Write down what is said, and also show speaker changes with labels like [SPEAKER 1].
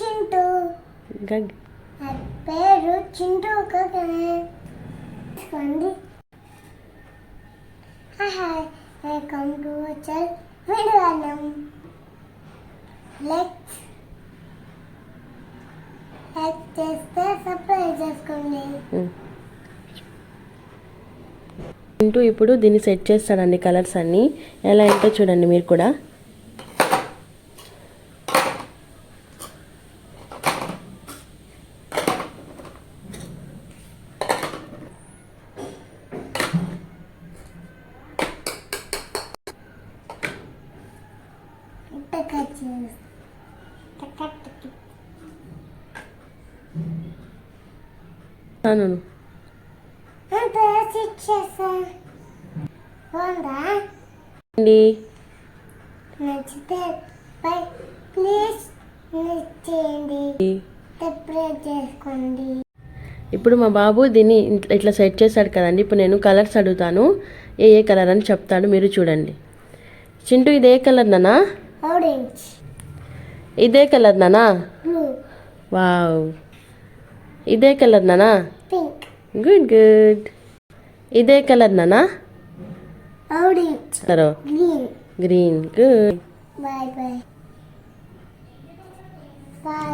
[SPEAKER 1] చింటూ. పేరు చింటూ తీసుకోండి hi welcome to వచ్చల్ విడుదలం లైక్ లైక్ చేస్తే సబ్స్క్రైబ్ చేసుకోండి.
[SPEAKER 2] చింటూ ఇప్పుడు దీన్ని సెట్ చేస్తాడండి కలర్స్ అన్నీ. ఎలా ఏంటో చూడండి మీరు కూడా.
[SPEAKER 1] ఇట్టక చేస్తా టకటకి
[SPEAKER 2] అను
[SPEAKER 1] అంత సెట్ చేస్తా బాగుందా
[SPEAKER 2] అండి.
[SPEAKER 1] నచ్చితే పై ప్లీజ్ నచ్చేయండి సబ్స్క్రైబ్ చేసుకోండి
[SPEAKER 2] ఇప్పుడు మా బాబు దీన్ని ఇట్లా సెట్ చేశాడు కదండి. ఇప్పుడు నేను కలర్స్ అడుగుతాను. ఏ ఏ కలర్ అని చెప్తాడు మీరు చూడండి. చింటూ ఇది ఏ కలర్ నానా?
[SPEAKER 1] ఆరెంజ్
[SPEAKER 2] ఇదే కలర్ నానా? వావ్. ఇదే కలర్ నానా? Good good. ఇదే కలర్ నానా?
[SPEAKER 1] Orange green
[SPEAKER 2] green good.
[SPEAKER 1] Bye bye bye